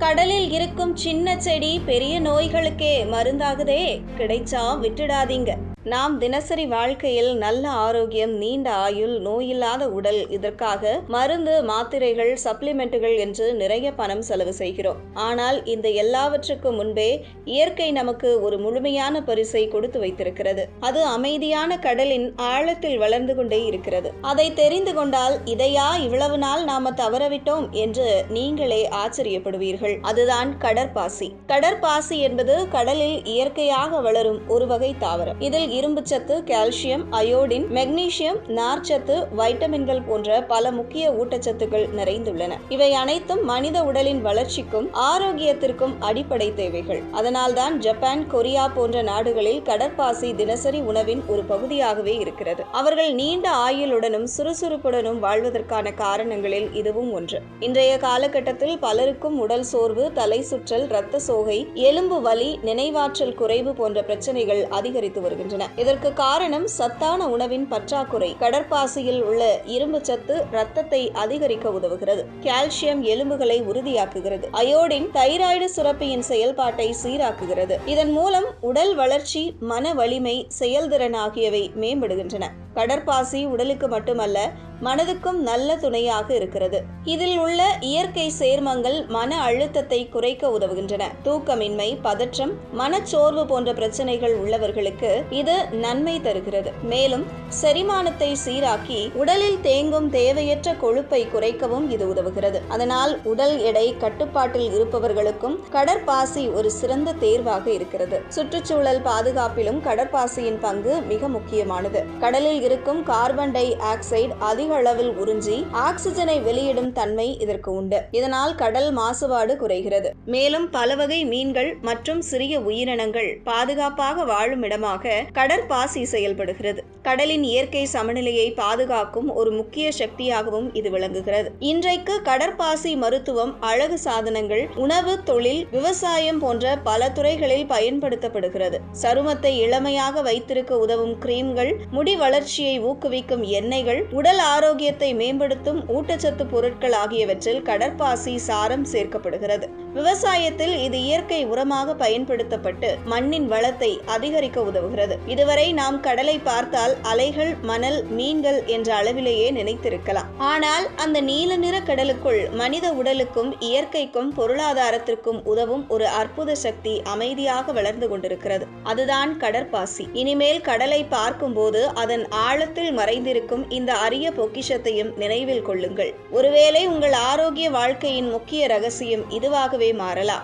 கடலில் இருக்கும் சின்ன செடி பெரிய நோய்களுக்கே மருந்தாகுதே. கிடைச்சா விட்டுடாதீங்க. நாம் தினசரி வாழ்க்கையில் நல்ல ஆரோக்கியம் நீண்ட ஆயுள் நோயில்லாத உடல் இதற்காக மருந்து மாத்திரைகள் சப்ளிமெண்ட்டுகள் என்று நிறைய பணம் செலவு செய்கிறோம். ஆனால் இந்த எல்லாவற்றுக்கும் முன்பே இயற்கை நமக்கு ஒரு முழுமையான பரிசை கொடுத்து வைத்திருக்கிறது. அது அமைதியான கடலின் ஆழத்தில் வளர்ந்து கொண்டே இருக்கிறது. அதை தெரிந்து கொண்டால் இதையா இவ்வளவு நாள் நாம தவறவிட்டோம் என்று நீங்களே ஆச்சரியப்படுவீர்கள். அதுதான் கடற்பாசி. கடற்பாசி என்பது கடலில் இயற்கையாக வளரும் ஒரு வகை தாவரம். இதில் இரும்புச்சத்து கால்சியம் அயோடின் மெக்னீசியம் நார்ச்சத்து வைட்டமின்கள் போன்ற பல முக்கிய ஊட்டச்சத்துக்கள் நிறைந்துள்ளன. இவை அனைத்தும் மனித உடலின் வளர்ச்சிக்கும் ஆரோக்கியத்திற்கும் அடிப்படை தேவைகள். அதனால்தான் ஜப்பான் கொரியா போன்ற நாடுகளில் கடற்பாசி தினசரி உணவின் ஒரு பகுதியாகவே இருக்கிறது. அவர்கள் நீண்ட ஆயுளுடனும் சுறுசுறுப்புடனும் வாழ்வதற்கான காரணங்களில் இதுவும் ஒன்று. இன்றைய காலகட்டத்தில் பலருக்கும் உடல் சோர்வு தலை சுற்றல் இரத்த சோகை எலும்பு வலி நினைவாற்றல் குறைவு போன்ற பிரச்சனைகள் அதிகரித்து வருகின்றன. இதற்கு காரணம் சத்தான உணவின் பற்றாக்குறை. கடற்பாசியில் உள்ள இரும்பு சத்து ரத்தத்தை அதிகரிக்க உதவுகிறது. கால்சியம் எலும்புகளை உறுதியாக்குகிறது. அயோடின் தைராய்டு சுரப்பியின் செயல்பாட்டை சீராக்குகிறது. இதன் மூலம் உடல் வளர்ச்சி மன வலிமை செயல்திறன் ஆகியவை மேம்படுகின்றன. கடற்பாசி உடலுக்கு மட்டுமல்ல மனதுக்கும் நல்ல துணையாக இருக்கிறது. இதில் உள்ள இயற்கை சேர்மங்கள் மன அழுத்தத்தை குறைக்க உதவுகின்றன. தூக்கமின்மை பதற்றம் மனச்சோர்வு போன்ற பிரச்சனைகள் உள்ளவர்களுக்கு இது நன்மை தருகிறது. மேலும் செரிமானத்தை சீராக்கி உடலில் தேங்கும் தேவையற்ற கொழுப்பை குறைக்கவும் இது உதவுகிறது. அதனால் உடல் எடை கட்டுப்பாட்டில் இருப்பவர்களுக்கும் கடற்பாசி ஒரு சிறந்த தேர்வாக இருக்கிறது. சுற்றுச்சூழல் பாதுகாப்பிலும் கடற்பாசியின் பங்கு மிக முக்கியமானது. கடலில் இருக்கும் கார்பன் டை ஆக்சைடு அதிக அளவில் உறிஞ்சி ஆக்சிஜனை வெளியிடும் தன்மை இதற்கு உண்டு. இதனால் கடல் மாசுபாடு குறைகிறது. மேலும் பல வகை மீன்கள் மற்றும் சிறிய உயிரினங்கள் பாதுகாப்பாக வாழும் இடமாக கடற்பாசி செயல்படுகிறது. கடலின் இயற்கை சமநிலையை பாதுகாக்கும் ஒரு முக்கிய சக்தியாகவும் இது விளங்குகிறது. இன்றைக்கு கடற்பாசி மருத்துவம் அழகு சாதனங்கள் உணவு தொழில் விவசாயம் போன்ற பல துறைகளில் பயன்படுத்தப்படுகிறது. சருமத்தை இளமையாக வைத்திருக்க உதவும் கிரீம்கள் முடி வளர்ச்சியை ஊக்குவிக்கும் எண்ணெய்கள் உடல் ஆரோக்கியத்தை மேம்படுத்தும் ஊட்டச்சத்து பொருட்கள் ஆகியவற்றில் கடற்பாசி சாரம் சேர்க்கப்படுகிறது. விவசாயத்தில் இது இயற்கை உரமாக பயன்படுத்தப்பட்டு மண்ணின் வளத்தை அதிகரிக்க உதவுகிறது. இதுவரை நாம் கடலை பார்த்தால் அலைகள் மணல் மீன்கள் என்ற அளவிலேயே நினைத்திருக்கலாம். ஆனால் அந்த நீல நிற கடலுக்குள் மனித உடலுக்கும் இயற்கைக்கும் பொருளாதாரத்திற்கும் உதவும் ஒரு அற்புத சக்தி அமைதியாக வளர்ந்து கொண்டிருக்கிறது. அதுதான் கடற்பாசி. இனிமேல் கடலை பார்க்கும்போது அதன் ஆழத்தில் மறைந்திருக்கும் இந்த அரிய பொக்கிஷத்தையும் நினைவில் கொள்ளுங்கள். ஒருவேளை உங்கள் ஆரோக்கிய வாழ்க்கையின் முக்கிய ரகசியம் இதுவாகவே மாறலாம்.